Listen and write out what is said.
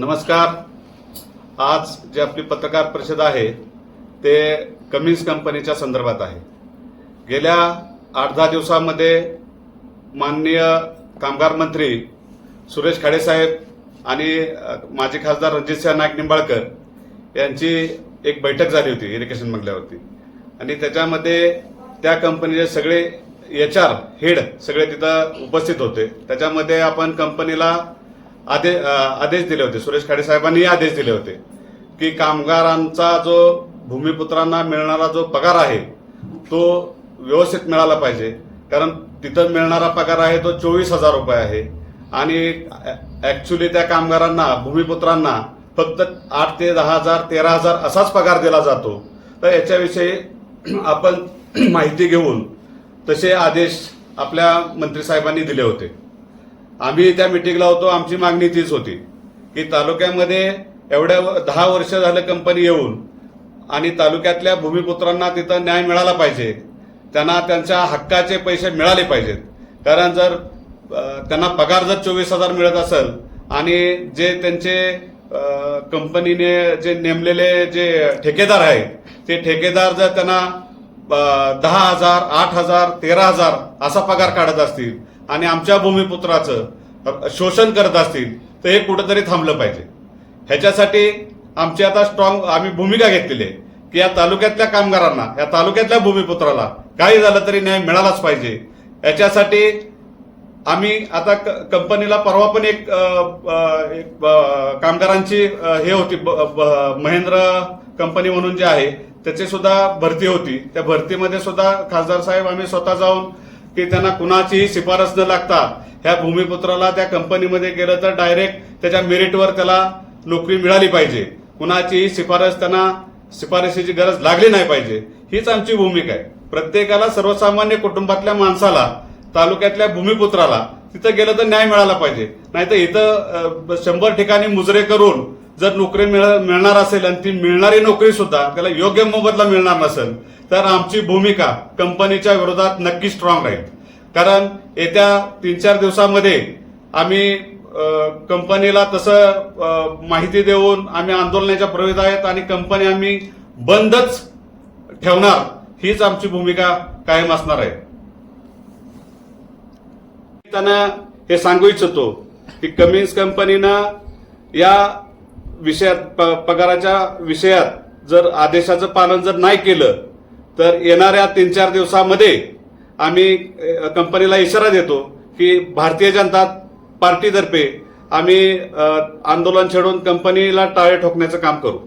नमस्कार. आज जे आपली पत्रकार परिषद आहे ते कमिन्स कंपनीच्या संदर्भात आहे. गेल्या आठ दहा दिवसामध्ये माननीय कामगार मंत्री सुरेश खाडेसाहेब आणि माजी खासदार रणजितसिंह नाईक निंबाळकर यांची एक बैठक झाली होती इरिगेशन बंगल्यावरती आणि त्याच्यामध्ये त्या कंपनीचे सगळे एच आर हेड सगळे तिथं उपस्थित होते. त्याच्यामध्ये आपण कंपनीला आदे आदेश दिले होते. सुरेश खाडे साहेबांनी आदेश दिले होते की कामगारांचा जो भूमिपुत्रांना मिळणारा जो पगार आहे तो व्यवस्थित मिळाला पाहिजे. कारण तिथं मिळणारा पगार आहे तो चोवीस हजार रुपये आहे. आणि ऍक्च्युली त्या कामगारांना भूमिपुत्रांना फक्त आठ ते दहा हजार तेरा हजार असाच पगार दिला जातो. तर याच्याविषयी आपण माहिती घेऊन तसे आदेश आपल्या मंत्रीसाहेबांनी दिले होते. आम्ही त्या मिटिंगला होतो आमची मागणी तीच होती की तालुक्यामध्ये एवढ्या व- दहा वर्ष झालं कंपनी येऊन आणि तालुक्यातल्या भूमिपुत्रांना तिथं न्याय मिळाला पाहिजे त्यांना त्यांच्या हक्काचे पैसे मिळाले पाहिजेत. कारण जर त्यांना पगार जर चोवीस हजार मिळत असेल आणि जे त्यांचे कंपनीने जे नेमलेले जे ठेकेदार आहेत ते ठेकेदार जर त्यांना दहा हजार आठ हजार तेरा हजार असा पगार काढत असतील आणि आमच्या भूमिपुत्राचं शोषण करत असतील तर हे कुठंतरी थांबलं पाहिजे. ह्याच्यासाठी आमची आता स्ट्रॉंग आम्ही भूमिका घेतलेली आहे की या तालुक्यातल्या कामगारांना या तालुक्यातल्या भूमिपुत्राला काही झालं तरी न्याय मिळालाच पाहिजे. याच्यासाठी आम्ही आता क- कंपनीला परवा पण एक एक कामगारांची हे होती ब- ब- महेंद्र कंपनी म्हणून जे आहे त्याची सुद्धा भरती होती. त्या भरतीमध्ये सुद्धा खासदार साहेब आम्ही स्वतः जाऊन की त्यांना कुणाचीही शिफारस न लागता ह्या भूमिपुत्राला त्या कंपनीमध्ये गेलं तर डायरेक्ट त्याच्या मेरिटवर त्याला नोकरी मिळाली पाहिजे. कुणाचीही शिफारस त्यांना शिफारशीची गरज लागली नाही पाहिजे. हीच आमची भूमिका आहे. प्रत्येकाला सर्वसामान्य कुटुंबातल्या माणसाला तालुक्यातल्या भूमिपुत्राला तिथं गेलं तर न्याय मिळाला पाहिजे. नाहीतर इथं शंभर ठिकाणी मुजरे करून जर नोकरी मिळ- मिळणार असेल आणि ती मिळणारी नोकरी सुद्धा त्याला योग्य मोबदला मिळणार नसेल तर आमची भूमिका कंपनीच्या विरोधात नक्की स्ट्रॉंग राहील. कारण येत्या तीन चार दिवसामध्ये आम्ही कंपनीला तसं माहिती देऊन आम्ही आंदोलनाच्या प्रवेश आहेत आणि कंपनी आम्ही बंदच ठेवणार हीच आमची भूमिका कायम असणार आहे. त्यांना हे सांगू इच्छितो की कमिन्स कंपनीनं या विषयात प- पगाराच्या विषयात जर आदेशाचं पालन जर नाही केलं तर येणाऱ्या तीन चार दिवसामध्ये आम्ही कंपनीला इशारा देतो की भारतीय जनता पार्टीतर्फे आम्ही आंदोलन छेडून कंपनीला टाळे ठोकण्याचं काम करू.